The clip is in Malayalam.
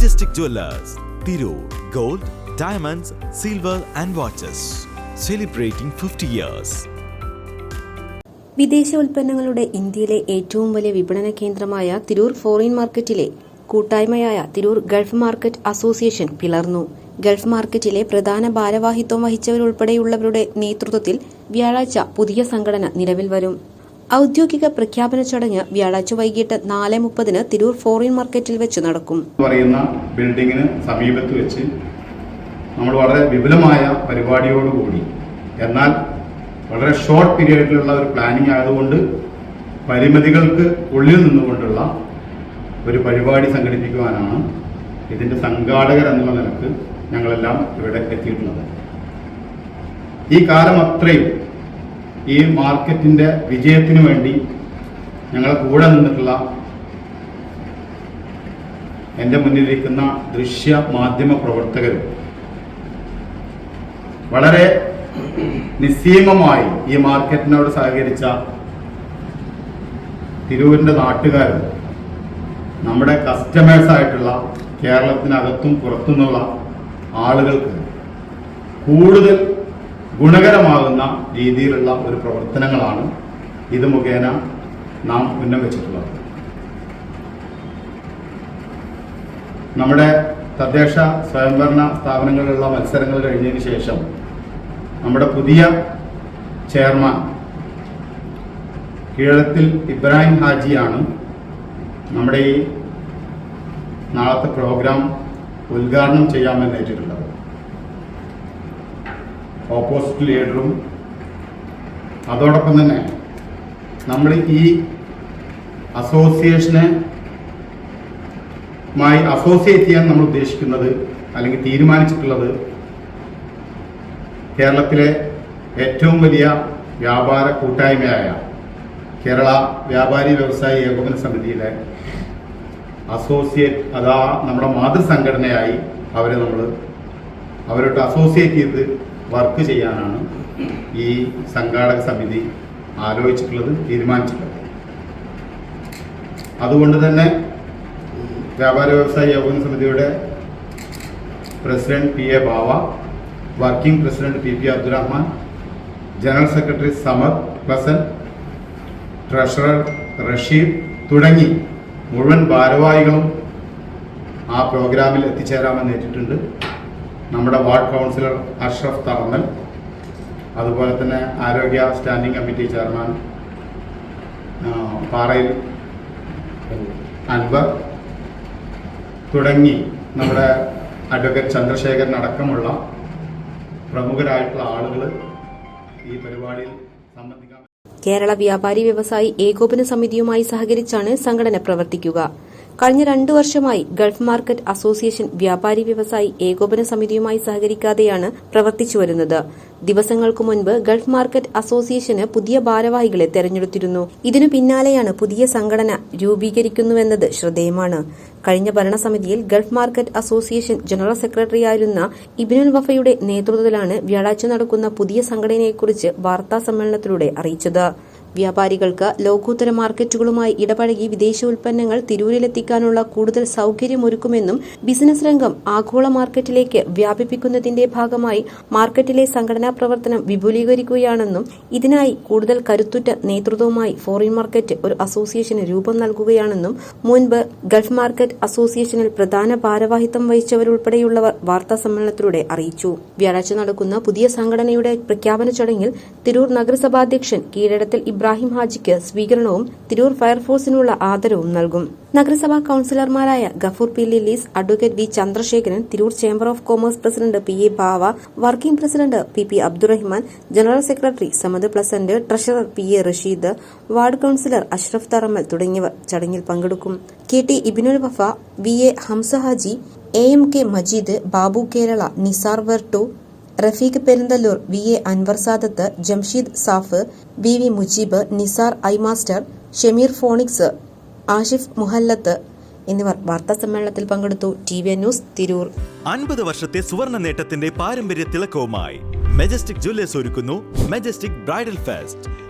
Majestic Jewellers Tirur gold diamonds silver and watches celebrating fifty years വിദേശ ഉൽപ്പന്നങ്ങളുടെ ഇന്ത്യയിലെ ഏറ്റവും വലിയ വിപണന കേന്ദ്രമായ തിരൂർ ഫോറിൻ മാർക്കറ്റിലെ കൂട്ടായ്മയായ തിരൂർ ഗൾഫ് മാർക്കറ്റ് അസോസിയേഷൻ പിളർന്നു. ഗൾഫ് മാർക്കറ്റിലെ പ്രധാന ഭാരവാഹിത്വം വഹിച്ചവരുൾപ്പെടെയുള്ളവരുടെ നേതൃത്വത്തിൽ വ്യാഴാഴ്ച പുതിയ സംഘടന നിലവിൽ വരും. ഔദ്യോഗിക പ്രഖ്യാപന ചടങ്ങ് വ്യാഴാഴ്ച വൈകിട്ട് നാല് മുപ്പതിന് തിരൂർ ഫോറിൻ മാർക്കറ്റിൽ വെച്ച് നടക്കും. പറയുന്ന ബിൽഡിങ്ങിന് സമീപത്ത് വെച്ച് നമ്മൾ വളരെ വിപുലമായ പരിപാടിയോടുകൂടി എന്നാൽ വളരെ ഷോർട്ട് പീരീഡിലുള്ള ഒരു പ്ലാനിങ് ആയതുകൊണ്ട് പരിമിതികൾക്ക് ഉള്ളിൽ നിന്നുകൊണ്ടുള്ള ഒരു പരിപാടി സംഘടിപ്പിക്കുവാനാണ് ഇതിന്റെ സംഘാടകർ എന്നുള്ള നിലയ്ക്ക് ഞങ്ങളെല്ലാം ഇവിടെ എത്തിയിട്ടുള്ളത്. ഈ കാലം അത്രയും ഈ മാർക്കറ്റിന്റെ വിജയത്തിന് വേണ്ടി ഞങ്ങളെ കൂടെ നിന്നിട്ടുള്ള എന്റെ മുന്നിലിരിക്കുന്ന ദൃശ്യ മാധ്യമ പ്രവർത്തകർ വളരെ നിസ്സീമമായി ഈ മാർക്കറ്റിനോട് സഹകരിച്ച തിരൂരിന്റെ നാട്ടുകാരും നമ്മുടെ കസ്റ്റമേഴ്സ് ആയിട്ടുള്ള കേരളത്തിനകത്തും പുറത്തുനിന്നുള്ള ആളുകൾക്ക് കൂടുതൽ ഗുണകരമാകുന്ന രീതിയിലുള്ള ഒരു പ്രവർത്തനങ്ങളാണ് ഇത് മുഖേന നാം ഉന്നം വെച്ചിട്ടുള്ളത്. നമ്മുടെ തദ്ദേശ സ്വയംഭരണ സ്ഥാപനങ്ങളിലുള്ള മത്സരങ്ങൾ കഴിഞ്ഞതിന് ശേഷം നമ്മുടെ പുതിയ ചെയർമാൻ കീഴത്തിൽ ഇബ്രാഹിം ഹാജിയാണ് നമ്മുടെ ഈ നാളത്തെ പ്രോഗ്രാം ഉദ്ഘാടനം ചെയ്യാമെന്ന് ഏറ്റിട്ടുള്ളത്. ഓപ്പോസിറ്റ് ലീഡറും അതോടൊപ്പം തന്നെ നമ്മൾ ഈ അസോസിയേഷനെ മായി അസോസിയേറ്റ് ചെയ്യാൻ നമ്മൾ ഉദ്ദേശിക്കുന്നത് അല്ലെങ്കിൽ തീരുമാനിച്ചിട്ടുള്ളത് കേരളത്തിലെ ഏറ്റവും വലിയ വ്യാപാര കൂട്ടായ്മയായ കേരള വ്യാപാരി വ്യവസായി ഏകോപന സമിതിയിലെ അസോസിയേറ്റ് അതാ നമ്മുടെ മാതൃസംഘടനയായി അവരെ നമ്മൾ അവരോട്ട് അസോസിയേറ്റ് ചെയ്ത് വർക്ക് ചെയ്യാനാണ് ഈ സംഘാടക സമിതി ആലോചിച്ചിട്ടുള്ളത് തീരുമാനിച്ചിട്ടുള്ളത്. അതുകൊണ്ട് തന്നെ വ്യാപാര വ്യവസായ ഏകോപന സമിതിയുടെ president P A Bava working president P P Abdurahman general secretary Samar പ്രസൻ treasurer Rasheed തുടങ്ങി മുഴുവൻ ഭാരവാഹികളും ആ പ്രോഗ്രാമിൽ എത്തിച്ചേരാമെന്ന് ഏറ്റിട്ടുണ്ട്. നമ്മുടെ വാർഡ് കൗൺസിലർ അഷ്റഫ് തറന്നൽ അതുപോലെ തന്നെ ആരോഗ്യ സ്റ്റാൻഡിംഗ് കമ്മിറ്റി ചെയർമാൻ പാറയിൽ അൻവർ തുടങ്ങി നമ്മുടെ അഡ്വക്കേറ്റ് ചന്ദ്രശേഖരൻ അടക്കമുള്ള പ്രമുഖരായിട്ടുള്ള ആളുകൾ ഈ പരിപാടിയിൽ സംബന്ധിക്കാൻ കേരള വ്യാപാരി വ്യവസായി ഏകോപന സമിതിയുമായി സഹകരിച്ചാണ് സംഘടന പ്രവർത്തിക്കുക. കഴിഞ്ഞ രണ്ടു വർഷമായി ഗൾഫ് മാർക്കറ്റ് അസോസിയേഷൻ വ്യാപാരി വ്യവസായി ഏകോപന സമിതിയുമായി സഹകരിക്കാതെയാണ് പ്രവർത്തിച്ചു വരുന്നത്. ദിവസങ്ങൾക്കു മുൻപ് ഗൾഫ് മാർക്കറ്റ് അസോസിയേഷന് പുതിയ ഭാരവാഹികളെ തെരഞ്ഞെടുത്തിരുന്നു. ഇതിനു പിന്നാലെയാണ് പുതിയ സംഘടന രൂപീകരിക്കുന്നുവെന്നത് ശ്രദ്ധേയമാണ്. കഴിഞ്ഞ ഭരണസമിതിയിൽ ഗൾഫ് മാർക്കറ്റ് അസോസിയേഷൻ ജനറൽ സെക്രട്ടറിയായിരുന്ന ഇബിനുൽ വഫയുടെ നേതൃത്വത്തിലാണ് വ്യാഴാഴ്ച നടക്കുന്ന പുതിയ സംഘടനയെക്കുറിച്ച് വാർത്താ സമ്മേളനത്തിലൂടെ അറിയിച്ചത്. വ്യാപാരികൾക്ക് ലോകോത്തര മാർക്കറ്റുകളുമായി ഇടപഴകി വിദേശ ഉൽപ്പന്നങ്ങൾ തിരൂരിലെത്തിക്കാനുള്ള കൂടുതൽ സൌകര്യമൊരുക്കുമെന്നും ബിസിനസ് രംഗം ആഗോള മാർക്കറ്റിലേക്ക് വ്യാപിപ്പിക്കുന്നതിന്റെ ഭാഗമായി മാർക്കറ്റിലെ സംഘടനാ പ്രവർത്തനം വിപുലീകരിക്കുകയാണെന്നും ഇതിനായി കൂടുതൽ കരുത്തുറ്റ നേതൃത്വവുമായി ഫോറിൻ മാർക്കറ്റ് ഒരു അസോസിയേഷന് രൂപം നൽകുകയാണെന്നും മുൻപ് ഗൾഫ് മാർക്കറ്റ് അസോസിയേഷനിൽ പ്രധാന ഭാരവാഹിത്വം വഹിച്ചവരുൾപ്പെടെയുള്ളവർ വാർത്താ സമ്മേളനത്തിലൂടെ അറിയിച്ചു. വ്യാഴാഴ്ച നടക്കുന്ന പുതിയ സംഘടനയുടെ പ്രഖ്യാപന ചടങ്ങിൽ തിരൂർ നഗരസഭാധ്യക്ഷൻ കീഴടത്തിൽ ഇബ്രാഹിം ഹാജിക്ക് സ്വീകരണവും തിരൂർ ഫയർഫോഴ്സിനുള്ള ആദരവും നൽകും. നഗരസഭാ കൌൺസിലർമാരായ Gafoor P Lillies advocate V Chandrasekharan Tirur chamber of commerce president P A Bava working president P P Abdurahman general secretary Samad Pleasant treasurer P A Rasheed ward councillor Ashraf Tharamal തുടങ്ങിയവർ ചടങ്ങിൽ പങ്കെടുക്കും. K T Ibinul Wafa V A Hamsa Haji A M K Majeed Babu Kerala Nisar Vertu Rafeeq Perinthalloor V. A. Anwar Sadath Jamsheed Saf V. V. Mujeeb Nisar I master Shameer Phoenix Ashif Muhallath എന്നിവർ വാർത്താ സമ്മേളനത്തിൽ പങ്കെടുത്തു. ടി. വി. ന്യൂസ് തിരൂർ. അൻപത് വർഷത്തെ സുവർണ നേട്ടത്തിന്റെ പാരമ്പര്യ തിളക്കവുമായി മെജസ്റ്റിക് ജ്വല്ലേഴ്സ് ഒരുക്കുന്നു Majestic bridal fest.